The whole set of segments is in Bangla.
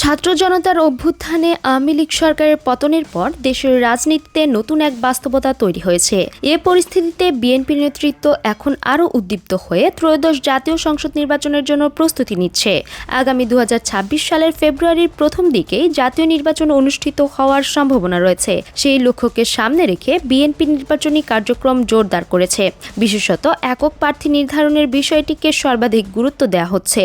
ছাত্র জনতার অভ্যুত্থানে আওয়ামী লীগ সরকারের পতনের পর দেশের রাজনীতিতে নতুন এক বাস্তবতা তৈরি হয়েছে। এ পরিস্থিতিতে বিএনপি নেতৃত্ব এখন আরও উদ্দীপ্ত হয়ে ত্রয়োদশ জাতীয় সংসদ নির্বাচনের জন্য প্রস্তুতি নিচ্ছে। আগামী দু হাজার ছাব্বিশ সালের ফেব্রুয়ারির প্রথম দিকেই জাতীয় নির্বাচন অনুষ্ঠিত হওয়ার সম্ভাবনা রয়েছে। সেই লক্ষ্যকে সামনে রেখে বিএনপি নির্বাচনী কার্যক্রম জোরদার করেছে। বিশেষত একক প্রার্থী নির্ধারণের বিষয়টিকে সর্বাধিক গুরুত্ব দেওয়া হচ্ছে।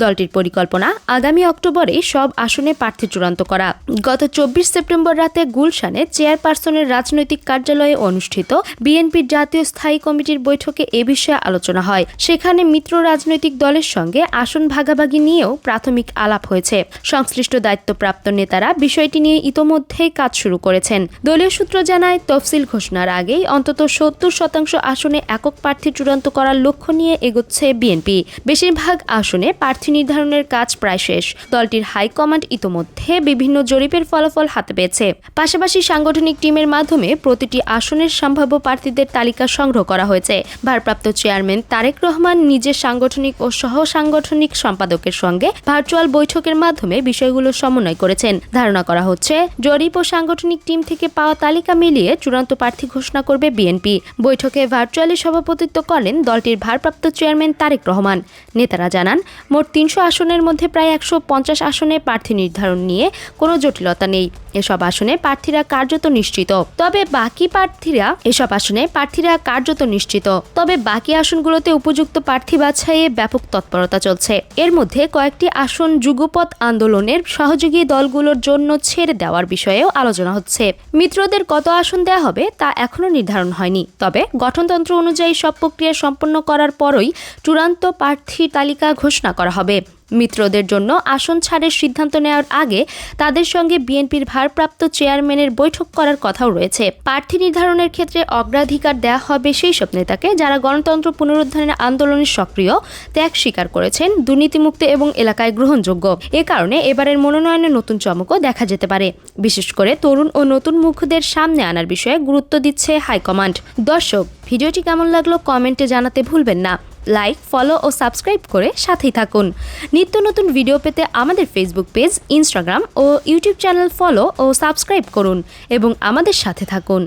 দলটির পরিকল্পনা আগামী অক্টোবরে সব আসনে প্রার্থী চূড়ান্ত করা। গত চব্বিশ সেপ্টেম্বর রাতে গুলশানে চেয়ারপারসনের রাজনৈতিক কার্যালয়ে অনুষ্ঠিত বিএনপির জাতীয় স্থায়ী কমিটির বৈঠকে এ বিষয়ে আলোচনা হয়। সেখানে মিত্র রাজনৈতিক দলের সঙ্গে আসন ভাগাভাগি নিয়েও প্রাথমিক আলাপ হয়েছে। সংশ্লিষ্ট দায়িত্বপ্রাপ্ত নেতারা বিষয়টি নিয়ে ইতোমধ্যেই কাজ শুরু করেছেন। দলীয় সূত্র জানায়, তফসিল ঘোষণার আগেই অন্তত সত্তর শতাংশ আসনে একক প্রার্থী চূড়ান্ত করার লক্ষ্য নিয়ে এগোচ্ছে বিএনপি। বেশিরভাগ আসনে প্রার্থী নির্ধারণের কাজ প্রায় শেষ। দলটির হাইকমান্ড ইতোমধ্যে বিভিন্ন জরিপের ফলাফল হাতে পেয়েছে। পাশাপাশি সাংগঠনিক টিমের মাধ্যমে প্রতিটি আসনের সম্ভাব্য প্রার্থীদের তালিকা সংগ্রহ করা হয়েছে। ভারপ্রাপ্ত চেয়ারম্যান তারেক রহমান নিজের সাংগঠনিক ও সহ সাংগঠনিক সম্পাদকের সঙ্গে ভার্চুয়াল বৈঠকের মাধ্যমে বিষয়গুলো সমন্বয় করেছেন। ধারণা করা হচ্ছে, জরিপ ও সাংগঠনিক টিম থেকে পাওয়া তালিকা মিলিয়ে চূড়ান্ত প্রার্থী ঘোষণা করবে বিএনপি। বৈঠকে ভার্চুয়ালি সভাপতিত্ব করেন দলটির ভারপ্রাপ্ত চেয়ারম্যান তারেক রহমান। নেতারা জানান, মোট তিনশো আসনের মধ্যে প্রায় একশো পঞ্চাশ আসনে প্রার্থী নির্ধারণ নিয়ে কোনো জটিলতা নেই। এসব আসনে প্রার্থীরা কার্যত নিশ্চিত। তবে বাকি প্রার্থীরা এসব আসনে প্রার্থীরা কার্যত নিশ্চিত। তবে বাকি আসনগুলোতে উপযুক্ত প্রার্থী বাছাইয়ে ব্যাপক তৎপরতা চলছে। এর মধ্যে কয়েকটি আসন যুগপৎ আন্দোলনের সহযোগী দলগুলোর জন্য ছেড়ে দেওয়ার বিষয়েও আলোচনা হচ্ছে। মিত্রদের কত আসন দেওয়া হবে তা এখনও নির্ধারণ হয়নি। তবে গঠনতন্ত্র অনুযায়ী সব প্রক্রিয়া সম্পন্ন করার পরই চূড়ান্ত প্রার্থী তালিকা ঘোষণা করা হবে। মিত্রদের জন্য আসন ছাড়ের সিদ্ধান্ত নেওয়ার আগে তাদের সঙ্গে বিএনপির ভারপ্রাপ্ত চেয়ারম্যানের বৈঠক করার কথাও রয়েছে। প্রার্থী নির্ধারণের ক্ষেত্রে অগ্রাধিকার দেওয়া হবে সেই সব নেতাকে যারা গণতন্ত্র পুনরুদ্ধারের আন্দোলনে সক্রিয়, ত্যাগ স্বীকার করেছেন, দুর্নীতিমুক্ত এবং এলাকায় গ্রহণযোগ্য। এ কারণে এবারের মনোনয়নে নতুন চমকও দেখা যেতে পারে। বিশেষ করে তরুণ ও নতুন মুখদের সামনে আনার বিষয়ে গুরুত্ব দিচ্ছে হাইকমান্ড। দর্শক, ভিডিওটি কেমন লাগল কমেন্টে জানাতে ভুলবেন না। লাইক, ফলো ও সাবস্ক্রাইব করে সাথেই থাকুন। নিত্য নতুন ভিডিও পেতে আমাদের ফেসবুক পেজ ইনস্টাগ্রাম ও ইউটিউব চ্যানেল ফলো ও সাবস্ক্রাইব করুন এবং আমাদের সাথে থাকুন।